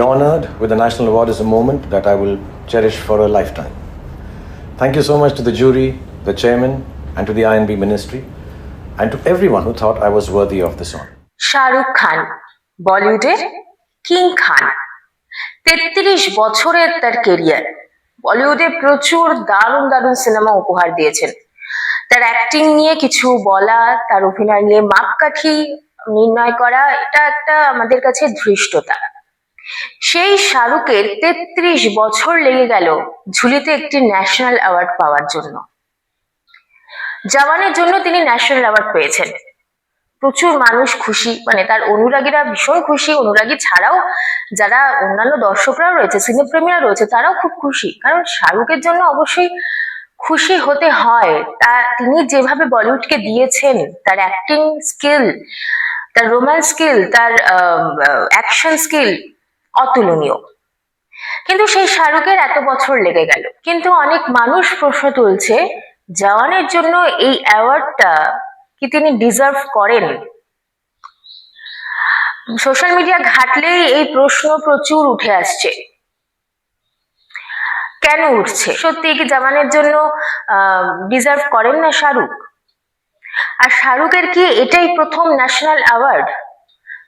Honored with the National Award is a moment that I will cherish for a lifetime. Thank you so much to the jury, the chairman, and to the INB ministry, and to everyone who thought I was worthy of this honor. Shahrukh Khan বলিউডের king খান তেত্রিশ বছরের তার career বলিউডে প্রচুর দারুণ দারুণ cinema উপহার দিয়েছেন তার অ্যাক্টিং নিয়ে কিছু বলা তার অভিনয় নিয়ে মাপকাঠি নির্ণয় করা এটা একটা আমাদের কাছে ধৃষ্টতা সেই শাহরুখের তেত্রিশ বছর লেগে গেল ঝুলিতে একটি ন্যাশনাল অ্যাওয়ার্ড পাওয়ার জন্য। জওয়ানের জন্য তিনি ন্যাশনাল অ্যাওয়ার্ড পেয়েছেন। প্রচুর মানুষ খুশি মানে তার অনুরাগীরা ভীষণ খুশি, অনুরাগী ছাড়াও যারা অন্যান্য দর্শকরাও রয়েছে সিনেপ্রেমীরা রয়েছে, তারাও খুব খুশি। কারণ শাহরুখের জন্য অবশ্যই খুশি হতে হয়। তা তিনি যেভাবে বলিউডকে দিয়েছেন, তার অ্যাক্টিং স্কিল তার রোম্যান্স স্কিল তার অ্যাকশন স্কিল অতুলনীয়। কিন্তু সেই শাহরুখের এত বছর লেগে গেল। কিন্তু অনেক মানুষ প্রশ্ন তুলছে, জওয়ানের জন্য এই অ্যাওয়ার্ডটা কি তিনি ডিজার্ভ করেন? সোশ্যাল মিডিয়া ঘাটলেই এই প্রশ্ন প্রচুর উঠে আসছে। কেন উঠছে? সত্যি কি জামানের জন্য ডিজার্ভ করেন না শাহরুখ? আর শাহরুখের কি এটাই প্রথম ন্যাশনাল অ্যাওয়ার্ড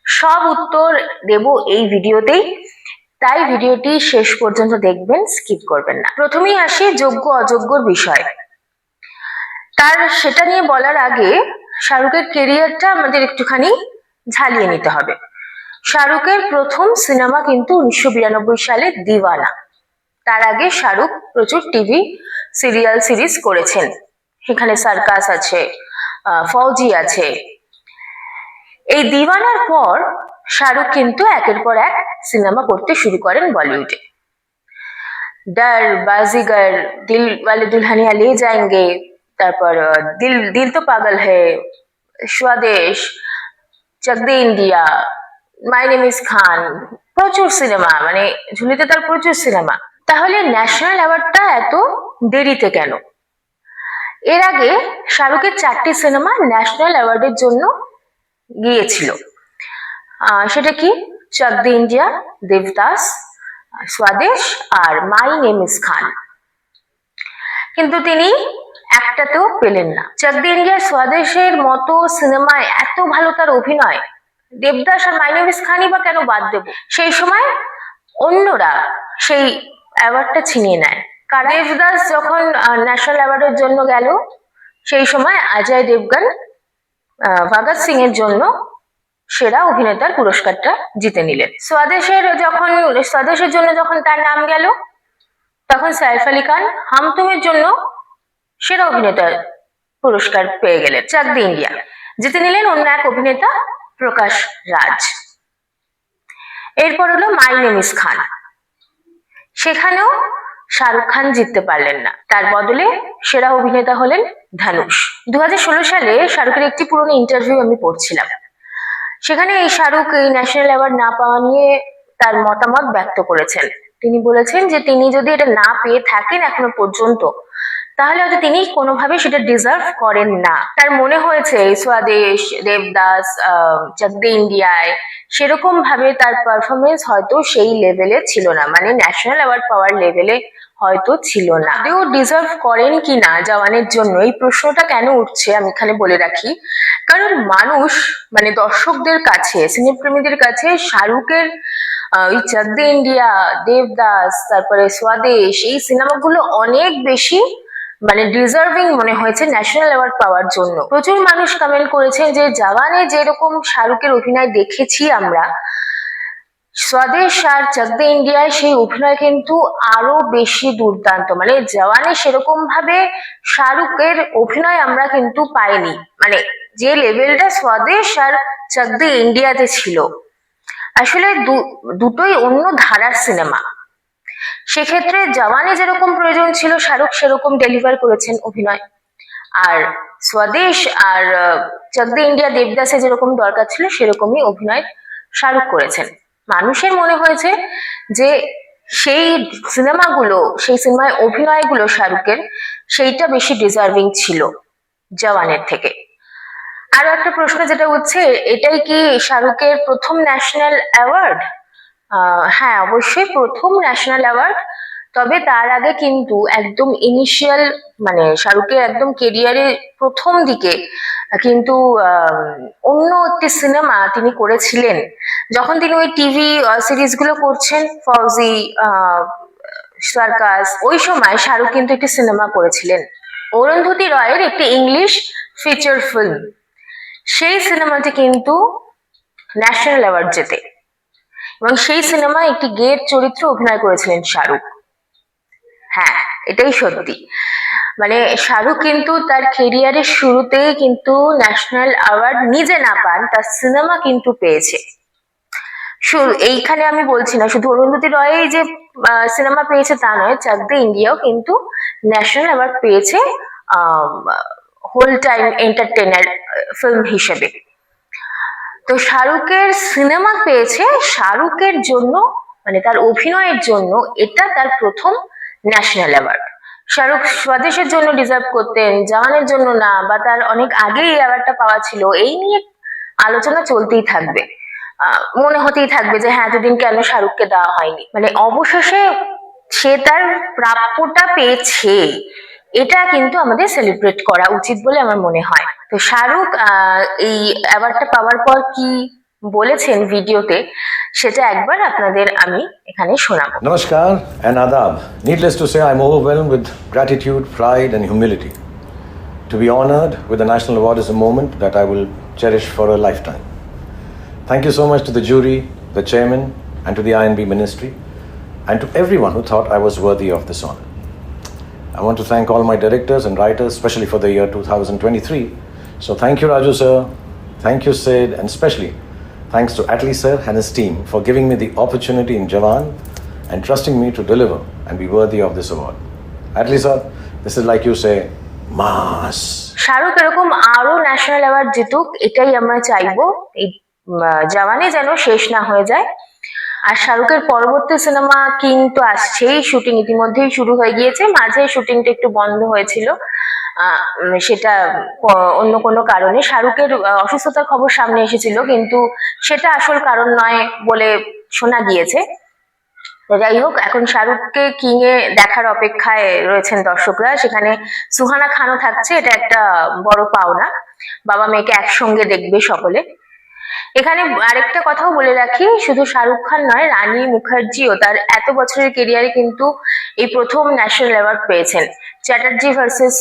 সব উত্তর দেব এই ভিডিওতেই। তাই ভিডিওটি শেষ পর্যন্ত দেখবেন, স্কিপ করবেন না। প্রথমেই আসি যোগ্য অযোগ্যর বিষয়। তার সেটা নিয়ে বলার আগে শাহরুখের কেরিয়ারটা আমাদের একটুখানি ঝালিয়ে নিতে হবে। শাহরুখের প্রথম সিনেমা কিন্তু উনিশশো বিরানব্বই সালে দিওয়ানা। তার আগে শাহরুখ প্রচুর টিভি সিরিয়াল সিরিজ করেছেন। সেখানে সার্কাস আছে ফৌজি আছে এই দিওয়ানার পর শাহরুখ কিন্তু একের পর এক সিনেমা করতে শুরু করেন বলিউডে। ডার বাজিগার, দিল ওয়ালে দুলহানিয়া লে যাएंगे তারপর দিল দিল To Pagal Hai, Swades Chakde India, my name is Khan, প্রচুর সিনেমা মানে ঝুলিতে তার প্রচুর সিনেমা। তাহলে ন্যাশনাল অ্যাওয়ার্ডটা এত দেরিতে কেন? এর আগে শাহরুখের চারটি সিনেমা ন্যাশনাল অ্যাওয়ার্ডের জন্য গিয়েছিল। সেটা কি? চক দে ইন্ডিয়া, দেবদাস, স্বদেশ আর মাই নেম ইজ খান। কিন্তু তিনি একটাতেও পেলেন না। চক দি ইন্ডিয়া, স্বদেশের মতো সিনেমায় এত ভালো তার অভিনয়, দেবদাস আর মাই নেম ইজ খানই বা কেন বাদ দেব? সেই সময় অন্যরা সেই অ্যাওয়ার্ডটা ছিনিয়ে নেয়। কারণ দেবদাস যখন ন্যাশনাল অ্যাওয়ার্ডের জন্য গেল, সেই সময় অজয় দেবগন ভগৎ সিং এর জন্য সেরা অভিনেতার পুরস্কারটা জিতে নিলেন। স্বদেশের যখন, স্বদেশের জন্য যখন তার নাম গেল, তখন সাইফ আলী খান হামতুমের জন্য সেরা অভিনেতার পুরস্কার পেয়ে গেলেন চাক দি ইন্ডিয়া। জিতে নিলেন অন্য এক অভিনেতা, প্রকাশ রাজ। এরপর হলো মাই নেম ইস খান। সেখানেও শাহরুখ খান জিততে পারলেন না। তার বদলে সেরা অভিনেতা হলেন ধানুষ দু হাজার ষোলো সালে শাহরুখের একটি পুরনো ইন্টারভিউ আমি পড়ছিলাম। সেখানে এই শাহরুখ এই ন্যাশনাল অ্যাওয়ার্ড না পাওয়া নিয়ে তার মতামত ব্যক্ত করেছেন। তিনি বলেছেন যে তিনি যদি এটা না পেয়ে থাকেন এখনও পর্যন্ত তাহলে হয়তো তিনি কোনোভাবে সেটা ডিজার্ভ করেন না। তার মনে হয়েছে, স্বদেশ, দেবদাস চাকদে ইন্ডিয়ায় সেরকম ভাবে তার পারফরমেন্স হয়তো সেই লেভেলে ছিল না মানে ন্যাশনাল অ্যাওয়ার্ড পাওয়ার লেভেলে হয়তো ছিল না। যদিও ডিজার্ভ করেন কি না জওয়ানের জন্য, এই প্রশ্নটা কেন উঠছে আমি এখানে বলে রাখি। কারণ মানুষ মানে দর্শকদের কাছে, সিনেপ্রেমীদের কাছে শাহরুখের ওই চাকদে ইন্ডিয়া, দেবদাস, তারপরে স্বদেশ, এই সিনেমাগুলো অনেক বেশি মানে ডিজার্ভিং মনে হয়েছে ন্যাশনাল অ্যাওয়ার্ড পাওয়ার জন্য। প্রচুর মানুষ কমেন্ট করেছেন যে, জওয়ানে যেরকম শাহরুখের অভিনয় দেখেছি আমরা, স্বদেশ আর চকদে ইন্ডিয়ায় সেই অভিনয় কিন্তু আরও বেশি দুর্দান্ত। মানে জওয়ানে সেরকম ভাবে শাহরুখের অভিনয় আমরা কিন্তু পাইনি। মানে যে লেভেলটা স্বদেশ আর চকদে ইন্ডিয়াতে ছিল। আসলে দুটোই অন্য ধারার সিনেমা সেক্ষেত্রে জওয়ানে যেরকম প্রয়োজন ছিল, শাহরুখ সেরকম ডেলিভার করেছেন অভিনয়। আর স্বদেশ আর চকদে ইন্ডিয়া দেবদাসে যেরকম দরকার ছিল, সেরকমই অভিনয় শাহরুখ করেছেন। মানুষের মনে হয়েছে যে সেই সিনেমাগুলো, সেই সিনেমায় অভিনয়গুলো শাহরুখের, সেইটা বেশি ডিজার্ভিং ছিল জওয়ানের থেকে। আরও একটা প্রশ্ন যেটা হচ্ছে এটাই কি শাহরুখের প্রথম ন্যাশনাল অ্যাওয়ার্ড হ্যাঁ অবশ্যই প্রথম ন্যাশনাল অ্যাওয়ার্ড তবে তার আগে কিন্তু একদম ইনিশিয়াল মানে শাহরুখের একদম কেরিয়ারের প্রথম দিকে কিন্তু অন্য একটি সিনেমা তিনি করেছিলেন। যখন তিনি ওই টিভি সিরিজগুলো করছেন ফৌজি সার্কাস ওই সময় শাহরুখ কিন্তু একটি সিনেমা করেছিলেন। অরুন্ধতী রয়ের একটি ইংলিশ ফিচার ফিল্ম সেই সিনেমাটি কিন্তু ন্যাশনাল অ্যাওয়ার্ড জেতে। এবং সেই সিনেমায় একটি গেট চরিত্র অভিনয় করেছিলেন শাহরুখ। হ্যাঁ এটাই সত্যি। মানে শাহরুখ কিন্তু তার কেরিয়ারের শুরুতে কিন্তু ন্যাশনাল অ্যাওয়ার্ড নিজে না পান, তার সিনেমা কিন্তু পেয়েছে। এইখানে আমি বলছি না, শুধু অরুন্ধতী রয় যে সিনেমা পেয়েছে তা নয়, চাকদে ইন্ডিয়াও কিন্তু ন্যাশনাল অ্যাওয়ার্ড পেয়েছে হোল টাইম এন্টারটেনার ফিল্ম হিসেবে। তো শাহরুখের সিনেমা পেয়েছে শাহরুখের জন্য মানে তার অভিনয়ের জন্য এটা তার প্রথম ন্যাশনাল অ্যাওয়ার্ড। শাহরুখ স্বদেশের জন্য ডিজার্ভ করতেন, জাহানের জন্য না, বা তার অনেক আগেই এই অ্যাওয়ার্ডটা পাওয়া ছিল, এই নিয়ে আলোচনা চলতেই থাকবে। মনে হতেই থাকবে যে হ্যাঁ এতদিন কেন শাহরুখকে দেওয়া হয়নি? মানে অবশেষে সে তার প্রাপ্যটা পেয়েছে। এটা কিন্তু আমাদের সেলিব্রেট করা উচিত বলে আমার মনে হয় তো শাহরুখ এই অ্যাওয়ার্ডটা পাওয়ার পর কি বলেছেন ভিডিওতে সেটা একবার আপনাদের আমি এখানে শোনাবো Namaskar and Adab. Needless to say, I'm overwhelmed with gratitude, pride, and humility. To be honored with the National Award is a moment that I will cherish for a lifetime. Thank you so much to the jury, the chairman, and to the INB ministry, and to everyone who thought I was worthy of this honor. I want to thank all my directors and writers, especially for the year 2023. So thank you, Raju sir. Thank you, Sid, and especially thanks to Atlee sir and his team for giving me the opportunity in Jawan and trusting me to deliver and be worthy of this award. Atlee sir, this is like you say, mass. Shahrukh এরকম আরও national award জিতুক এটাই আমরা চাইব এই জওয়ানে যেন শেষ না হয়ে যায় আর শাহরুখের পরবর্তী সিনেমা কিং তো আসছেই। শুটিং ইতিমধ্যেই শুরু হয়ে গিয়েছে। মাঝে শুটিংটা একটু বন্ধ হয়েছিল। সেটা অন্য কোনো কারণে। শাহরুখের অসুস্থতার খবর সামনে এসেছিল কিন্তু সেটা আসল কারণ নয় বলে শোনা গিয়েছে। যাই হোক এখন শাহরুখকে কিং এ দেখার অপেক্ষায় রয়েছেন দর্শকরা। সেখানে সুহানা খানও থাকছে। এটা একটা বড় পাওনা। বাবা মেয়েকে একসঙ্গে দেখবে সকলে। এখানে আরেকটা কথাও বলে রাখি শুধু শাহরুখ খান নয় রানী মুখার্জিও তার এত বছরের কেরিয়ারে কিন্তু এই প্রথম ন্যাশনাল অ্যাওয়ার্ড পেয়েছেন। চ্যাটার্জি ভার্সেস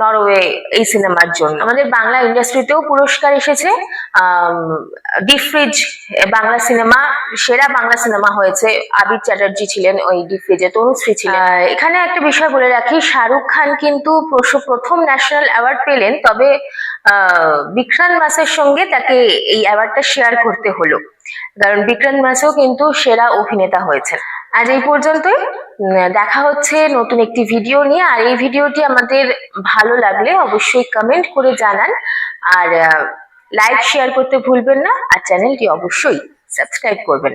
নরওয়ে এই সিনেমার জন্য। আমাদের বাংলা ইন্ডাস্ট্রিতেও পুরস্কার এসেছে। ডিপ ফ্রিজ বাংলা সিনেমা সেরা বাংলা সিনেমা হয়েছে। আবির চ্যাটার্জি ছিলেন ওই ডিপ ফ্রিজে তনুশ্রী ছিলেন। এখানে একটা বিষয় বলে রাখি শাহরুখ খান কিন্তু প্রথম ন্যাশনাল অ্যাওয়ার্ড পেলেন তবে বিক্রান্ত মাসের সঙ্গে তাকে এই অ্যাওয়ার্ডটা শেয়ার করতে হলো। কারণ বিক্রান্ত মাসেও কিন্তু সেরা অভিনেতা হয়েছেন। আজ এই পর্যন্তই। দেখা হচ্ছে নতুন একটি ভিডিও নিয়ে। আর এই ভিডিওটি আমাদের ভালো লাগলে অবশ্যই কমেন্ট করে জানান। আর লাইক শেয়ার করতে ভুলবেন না। আর চ্যানেলটি অবশ্যই সাবস্ক্রাইব করবেন।